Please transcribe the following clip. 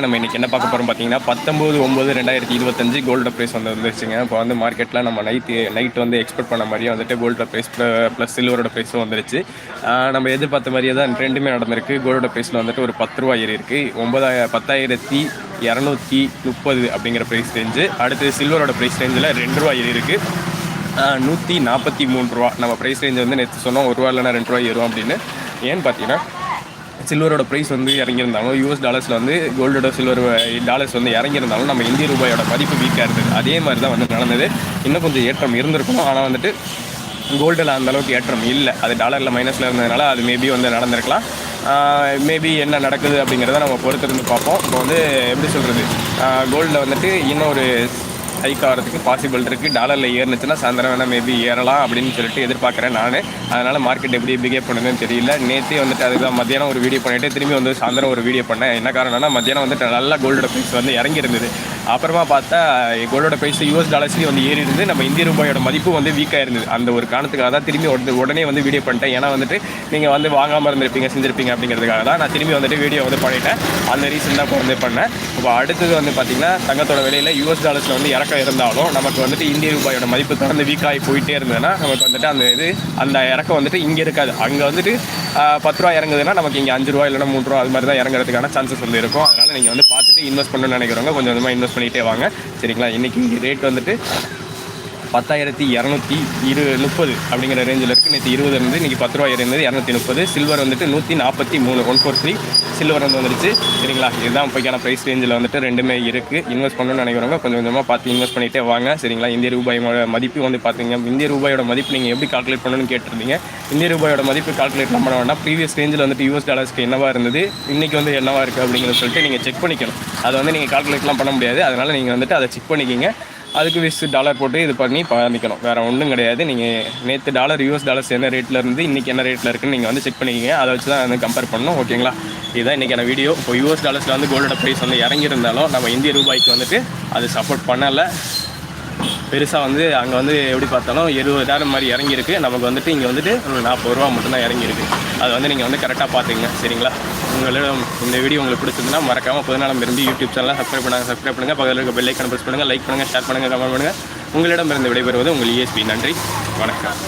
நம்ம இன்னைக்கு என்ன பார்க்க போகிறோம் பார்த்தீங்கன்னா பத்தொம்பது ஒம்பது ரெண்டாயிரத்தி இருபத்தஞ்சு கோல்டு ப்ரைஸ் வந்து வந்துருச்சுங்க. இப்போ வந்து மார்க்கெட்டில் நம்ம நைட்டு நைட் வந்து எக்ஸ்பெக்ட் பண்ண மாதிரியே வந்துட்டு கோல்டு ப்ரைஸ் ப்ளஸ் சில்வரோட ப்ரைஸும் வந்துருச்சு. நம்ம எதிர்பார்த்த மாதிரியே தான் ரெண்டுமே நடந்திருக்கு. கோல்டோட ப்ரைஸில் வந்துட்டு ஒரு பத்து ரூபா ஏறி இருக்குது ஒன்பதாய பத்தாயிரத்தி இரநூத்தி முப்பது அப்படிங்கிற ப்ரைஸ் ரேஞ்சு அடுத்து சில்வரோட ப்ரைஸ் ரேஞ்சில் ரெண்டு ரூபா ஏறி இருக்குது நூற்றி நாற்பத்தி மூணு ரூபா. நம்ம ப்ரைஸ் ரேஞ்ச் வந்து நேற்று சொன்னோம் ஒரு ரூபா இல்லைனா ரெண்டு ரூபா ஏறும் அப்படின்னு. ஏன்னு பார்த்தீங்கன்னா சில்வரோட ப்ரைஸ் வந்து இறங்கியிருந்தாலும் யூஎஸ் டாலர்ஸில் வந்து கோல்டோட சில்வர் டாலர்ஸ் வந்து இறங்கியிருந்தாலும் நம்ம இந்திய ரூபாயோட மதிப்பு வீக்காக இருந்தது. அதே மாதிரி தான் வந்து நடந்தது. இன்னும் கொஞ்சம் ஏற்றம் இருந்திருக்கும். ஆனால் வந்துட்டு கோல்டில் அந்த அளவுக்கு ஏற்றம் இல்லை. அது டாலரில் மைனஸில் இருந்ததுனால அது மேபி வந்து நடந்திருக்கலாம். மேபி என்ன நடக்குது அப்படிங்கிறத நம்ம பொறுத்திருந்து பார்ப்போம். இப்போ வந்து எப்படி சொல்கிறது கோல்டில் வந்துட்டு இன்னொரு ஹைக் ஆகிறதுக்கு பாசிபிள் இருக்குது டாலரில் ஏறுனுச்சுன்னா சாயந்தரம் வேணால் மேபி ஏறலாம் அப்படின்னு சொல்லிட்டு எதிர்பார்க்குறேன் நான். அதனால் மார்க்கெட் எப்படி பிஹேவ் பண்ணுதுன்னு தெரியல. நேற்றே வந்துட்டு அதுதான் மத்தியானம் ஒரு வீடியோ பண்ணிவிட்டு திரும்பி வந்து சாயந்தரம் ஒரு வீடியோ பண்ணேன். என்ன காரணம்னா மத்தியானம் வந்துட்டு நல்லா கோல்டோட ப்ரைஸ் வந்து இறங்கி இருந்தது அப்புறமா பார்த்தா கோல்டோட ப்ரைஸ் யூஎஸ் டாலர்ஸ்லேயும் வந்து ஏறி இருந்து நம்ம இந்திய ரூபாயோட மதிப்பு வந்து வீக்காக இருந்தது அந்த ஒரு காரணத்துக்காக தான் திரும்பி உடனே உடனே வந்து வீடியோ பண்ணிட்டேன். ஏன்னா வந்துட்டு நீங்கள் வந்து வாங்காமல் இருந்திருப்பீங்க செஞ்சிருப்பீங்க அப்படிங்கிறதுக்காக தான் நான் திரும்பி வந்துட்டு வீடியோ வந்து பண்ணிட்டேன். அந்த ரீசன் தான் இப்போ வந்து பண்ணேன். இப்போ அடுத்தது வந்து பார்த்தீங்கன்னா தங்கத்தோட விலையில் யூஎஸ் டாலர்ஸில் வந்து இறக்கம் இருந்தாலும் நமக்கு வந்துட்டு இந்திய ரூபாயோட மதிப்பு தொடர்ந்து வீக்காகி போயிட்டே இருந்ததுன்னா நமக்கு வந்துட்டு அந்த இது அந்த இறக்கம் வந்துட்டு இங்கே இருக்காது. அங்கே வந்துட்டு பத்து ரூபா இறங்குதுன்னா நமக்கு இங்கே அஞ்சு ரூபா இல்லைன்னா மூணு ரூபா அது மாதிரி தான் இறங்குறதுக்கான சான்சஸ் வந்து இருக்கும். அதனால் நீங்கள் வந்து பார்த்துட்டு இன்வெஸ்ட் பண்ணணும்னு நினைக்கிறவங்க கொஞ்சம் கொஞ்சமாக இன்வெஸ்ட் பண்ணிகிட்டே வாங்க. சரிங்களா? இன்றைக்கி ரேட் வந்துட்டு பத்தாயிரத்தி இரநூத்தி இரு முப்பது அப்படிங்கிற ரேஞ்சில் இருக்குது நேற்று இருபது இருந்தது இன்றைக்கி பத்து ரூபாய் இருந்தது இரநூத்தி முப்பது. சில்வர் வந்துட்டு நூற்றி நாற்பத்தி மூணு ஒன் ஃபோர் த்ரீ சில்வர் வந்து வந்துருச்சு. சரிங்களா? இதுதான் இப்போக்கான ப்ரைஸ் ரேஞ்சில் வந்துட்டு ரெண்டுமே இருக்குது இன்வெஸ்ட் பண்ணணும்னு நினைக்கிறவங்க கொஞ்சம் கொஞ்சமாக பார்த்து இன்வெஸ்ட் பண்ணிகிட்டே வாங்க. சரிங்களா? இந்திய ரூபாய் மதிப்பு வந்து பார்த்தீங்க. இந்திய ரூபாயோட மதிப்பு நீங்கள் எப்படி கால்குலேட் பண்ணணும்னு கேட்டிருந்தீங்க. இந்திய ரூபாயோட மதிப்பு கால்குலேட் பண்ண வேண்டாம் ப்ரீவியஸ் ரேஞ்சில் வந்துட்டு யூஎஸ் டாலர்ஸ்க்கு என்னவா இருந்தது? இன்றைக்கி வந்து என்னவா இருக்குது அப்படிங்கிறத சொல்லிட்டு நீங்கள் செக் பண்ணிக்கணும். அதை வந்து நீங்கள் கால்குலேட்லாம் பண்ண முடியாது. அதனால் நீங்கள் வந்துட்டு அதை செக் பண்ணிக்கிங்க. அதுக்கு விஸ் டாலர் போட்டு இது பண்ணி பண்ணிக்கணும் வேறு ஒன்றும் கிடையாது. நீங்கள் நேற்று டாலர் யூஎஸ் டாலர்ஸ் என்ன ரேட்டில் இருந்து இன்றைக்கி என்ன ரேட்டில் இருக்குன்னு நீங்கள் வந்து செக் பண்ணிக்கிங்க. அதை வச்சு தான் வந்து கம்பேர் பண்ணணும். ஓகேங்களா இதுதான் இன்றைக்கான வீடியோ இப்போ யூஎஸ் டாலர்ஸில் வந்து கோல்டோட ப்ரைஸ் வந்து இறங்கியிருந்தாலும் நம்ம இந்திய ரூபாய்க்கு வந்துட்டு அது சப்போர்ட் பண்ணலை. பெருசாக வந்து அங்கே வந்து எப்படி பார்த்தாலும் எழுபதாயிரம் மாதிரி இறங்கியிருக்கு. நமக்கு வந்துட்டு இங்கே வந்துட்டு ஒரு நாற்பது ரூபா மட்டும்தான் இறங்கியிருக்கு. அதை வந்து நீங்கள் வந்து கரெக்டாக பார்த்துங்க சரிங்களா? உங்களிடம் இந்த வீடியோ உங்களுக்கு பிடிச்சிருந்தா மறக்காமல் பதினாலாம் இருந்து யூடியூப் சேனலாக சப்ஸ்கிரைப் பண்ணுங்கள் சப்ஸ்கிரைப் பண்ணுங்கள் பக்கத்தில் இருக்க பெல் ஐக்கனை ப்ரெஸ் பண்ணுங்கள் லைக் பண்ணுங்கள் ஷேர் பண்ணுங்கள் கமெண்ட் பண்ணுங்கள் உங்களிடம் இருந்து விடைபெறுவது உங்கள் இஎஸ்பி நன்றி வணக்கம்.